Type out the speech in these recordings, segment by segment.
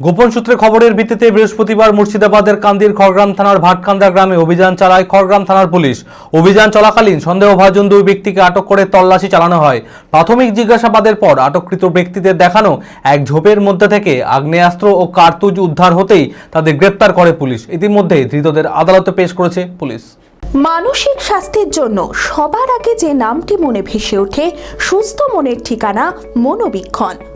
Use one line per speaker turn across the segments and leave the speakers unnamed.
গোপন সূত্রে খবরের ভিত্তিতে বৃহস্পতিবার মুর্শিদাবাদের কান্দির খড়গ্রাম থানার ভাটকান্দা গ্রামে অভিযান চালায় খড়গ্রাম থানার পুলিশ। অভিযান চলাকালীন সন্দেহভাজন দুই ব্যক্তিকে আটক করে তল্লাশি চালানো হয়। প্রাথমিক জিজ্ঞাসাবাদের পর আটককৃত ব্যক্তিদের দেখানো এক ঝোপের মধ্যে থেকে আগ্নেয়াস্ত্র ও কার্তুজ উদ্ধার হতেই তাদের গ্রেপ্তার করে পুলিশ। ইতিমধ্যে ধৃতদের আদালতে পেশ করেছে পুলিশ।
মানসিক স্বাস্থ্যের জন্য সবার আগে যে নামটি মনে ভেসে ওঠে, সুস্থ মনের ঠিকানা মনোবীক্ষণ।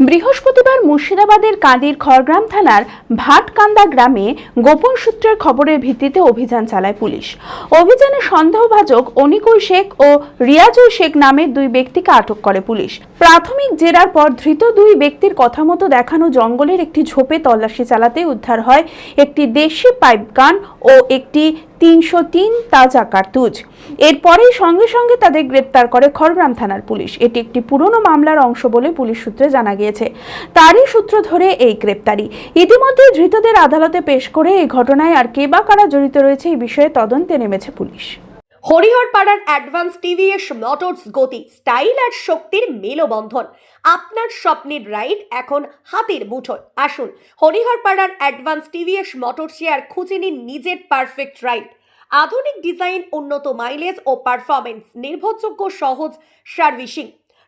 বৃহস্পতিবার মুর্শিদাবাদের কাঁদির খড়গ্রাম থানার ভাটকান্দা গ্রামে গোপন সূত্রের খবরের ভিত্তিতে অভিযান চালায় পুলিশ। অভিযানে সন্দেহভাজক অনিকুল শেখ ও রিয়াজুল শেখ নামের দুই ব্যক্তিকে আটক করে পুলিশ। প্রাথমিক জেরার পর ধৃত দুই ব্যক্তির কথা মতো দেখানো জঙ্গলের একটি ঝোপে তল্লাশি চালাতে উদ্ধার হয় একটি দেশি পাইপ গান ও একটি তিনশো তিন তাজা কার্তুজ। এরপরেই সঙ্গে সঙ্গে তাদের গ্রেপ্তার করে খড়গ্রাম থানার পুলিশ। এটি একটি পুরনো মামলার অংশ বলে পুলিশ সূত্রে জানা গিয়েছে। তারই সূত্র ধরে এই গ্রেপ্তারি। ইতিমধ্যে ধৃতদের আদালতে পেশ করে এই ঘটনায় আর কে বা কারা জড়িত রয়েছে এই বিষয়ে তদন্তে নেমেছে পুলিশ।
হরিহরপাড়ার অ্যাডভান্স টিভিএস মোটরস গতি, স্টাইল আর শক্তির মেলবন্ধন, আপনার স্বপ্নের রাইড এখন হাতের মুঠোয়। আসুন, হরিহরপাড়ার অ্যাডভান্স টিভিএস মোটরসে আর খুঁজে নিন নিজের পারফেক্ট রাইড। আধুনিক ডিজাইন, উন্নত মাইলেজ ও পারফরমেন্স নির্ভরযোগ্য, সহজ সার্ভিসিং।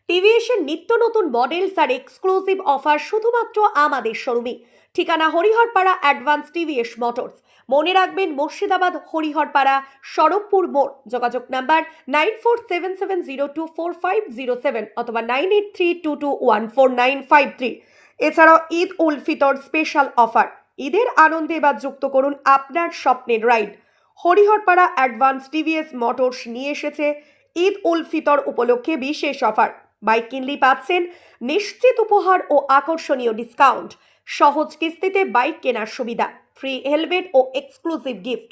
টিভিএসের নিত্য নতুন মডেলস আর এক্সক্লুসিভ অফার শুধুমাত্র আমাদের শোরুমে ঠিকানা হরিহরপাড়া অ্যাডভান্স টিভিএস মোটরস মনে রাখবেন, মুর্শিদাবাদ, হরিহরপাড়া সড়কপুর মোড়। যোগাযোগ number nine four seven seven zero two four five zero seven অথবা nine eight three two two one four nine five three এছাড়াও ঈদ উল ফিতর স্পেশাল অফার ঈদের আনন্দে এবার যুক্ত করুন আপনার স্বপ্নের ride Hariharpara advance TVS motors নিয়ে এসেছে ঈদ উল ফিতর উপলক্ষে বিশেষ অফার। বাইক কিনলেই পাচ্ছেন নিশ্চিত উপহার ও আকর্ষণীয় ডিসকাউন্ট। সহজ কিস্তিতে বাইক কেনার সুবিধা। ফ্রি হেলমেট ও এক্সক্লুসিভ গিফট।